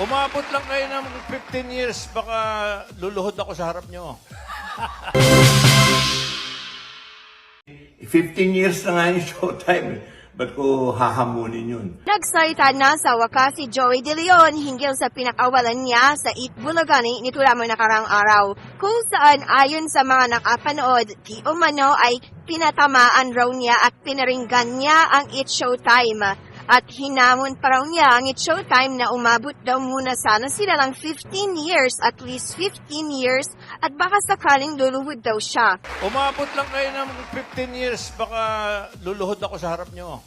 Umabot lang kayo ng 15 years, baka luluhod ako sa harap nyo. 15 years na nga yung showtime. eh. Ba't ko hahamunin yun? Nagsalita na sa wakas si Joey De Leon hinggil sa pinakawalan niya sa Eat Bulagani nito lamang nakarang araw, kung saan ayon sa mga nakapanood, di umano ay pinatamaan raw niya at pinaringgan niya ang Eat Showtime. At hinamon pa raw niya ang Eat Showtime na umabot daw muna sana sila ng 15 years, at least 15 years, at baka sakaling luluhod daw siya. Umabot lang kayo ng 15 years, baka luluhod ako sa harap nyo.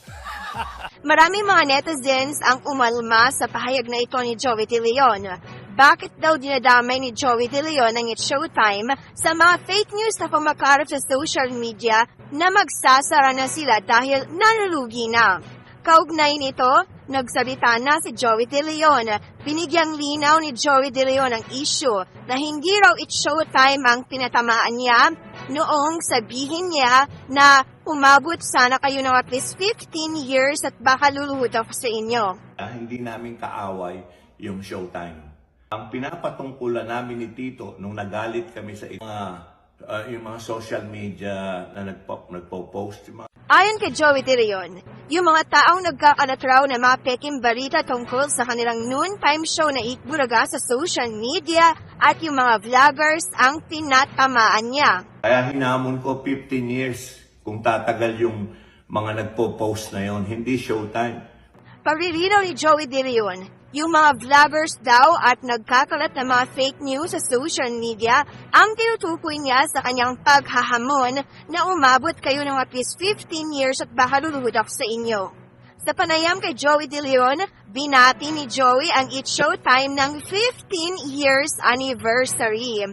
Maraming mga netizens ang umalma sa pahayag na ito ni Joey De Leon. Bakit daw dinadamay ni Joey De Leon ang It's Showtime sa mga fake news na kumakalat sa social media na magsasara na sila dahil nalulugi na? Kaugnay nito, nagsalita na si Joey De Leon. Binigyang linaw ni Joey De Leon ang issue na hindi raw It's Showtime ang pinatamaan niya noong sabihin niya na umabot sana kayo ng at least 15 years at baka luluhod ako sa inyo. Ah, hindi namin kaaway yung showtime. Ang pinapatungkulan namin ni Tito nung nagalit kami sa mga, ah, yung mga social media na nagpo, nagpo-post, yung Ayon kay Joey De Leon, yung mga taong nagkakalat raw na mga peking balita tungkol sa kanilang noontime show na Ikbulaga sa social media at yung mga vloggers ang tinatamaan niya. Kaya hinamon ko 15 years kung tatagal yung mga nagpo-post na yon, hindi showtime. Parilinaw ni Joey De Leon, yung mga vloggers daw at nagkakalat ng mga fake news sa social media ang tinutukoy niya sa kanyang paghahamon na umabot kayo ng at least 15 years at baka luluhod ako sa inyo. Sa panayam kay Joey De Leon, binati ni Joey ang It's Showtime ng 15 years anniversary.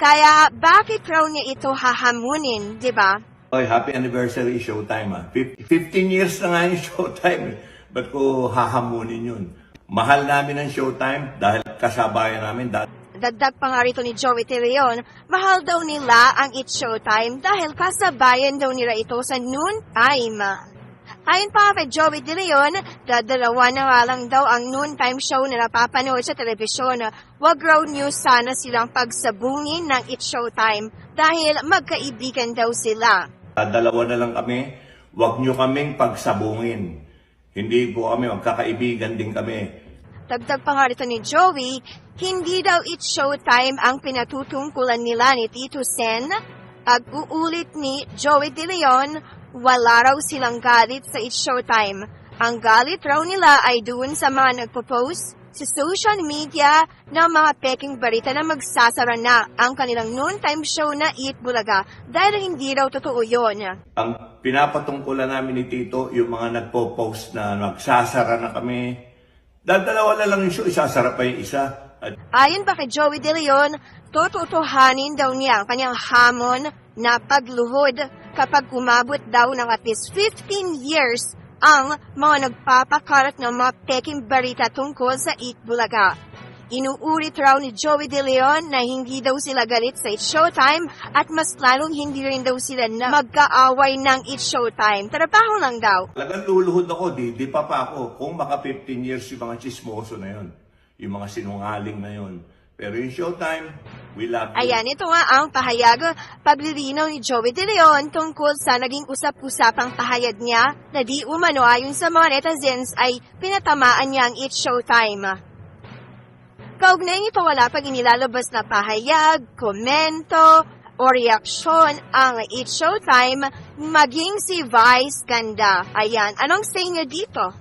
Kaya bakit raw niya ito hahamunin, di ba? Oy, happy anniversary showtime ah. Fif- 15 years na nga yung showtime. eh. Ba't ko hahamunin yun? Mahal namin ang showtime dahil kasabayan namin. Dahil Dagdag pa nga rito ni Joey De Leon, mahal daw nila ang It's Showtime dahil kasabayan daw nila ito sa noon time. Ayon pa kay Joey De Leon, dadalawa na nga lang daw ang noontime show na napapanood sa telebisyon. Wag raw news sana silang pagsabungin ng It's Showtime dahil magkaibigan daw sila. dalawa na lang kami, huwag nyo kaming pagsabungin. Hindi po kami, magkakaibigan din kami. Dagdag pa nga rito ni Joey, hindi daw It's Showtime ang pinatutungkulan nila ni Tito Sen. Pag-uulit ni Joey De Leon, wala raw silang galit sa It's Showtime. Ang galit raw nila ay doon sa mga nagpo-post sa social media ng mga peking balita na magsasara na ang kanilang noontime show na Eat Bulaga dahil hindi raw totoo yon. Ang pinapatungkulan namin ni Tito, yung mga nagpo-post na magsasara na kami. Dadalawa na lang yung show, isasara pa yung isa. At Ayon pa kay Joey De Leon, tototohanin daw niya ang kanyang hamon na pagluhod kapag umabot daw ng at least 15 years ang mga nagpapakarat ng mga peking balita tungkol sa Eat Bulaga. Inuulit raw ni Joey De Leon na hindi daw sila galit sa It's Showtime at mas lalong hindi rin daw sila na magkaaway ng It's Showtime. Trabaho lang daw. talagang luluhod ako, di, di pa pa ako. Kung maka 15 years yung mga chismoso na yon, yung mga sinungaling na yon. Pero yung showtime, we love you. Ayan, ito nga ang pahayag, paglilinaw ni Joey De Leon tungkol sa naging usap-usapang pahayag niya na di umano ayon sa mga netizens ay pinatamaan niya ang It's Showtime. Kaugnay nito wala pag inilalabas na pahayag, komento, o reaksyon ang It's Showtime maging si Vice Ganda. Ayan, anong say niyo dito?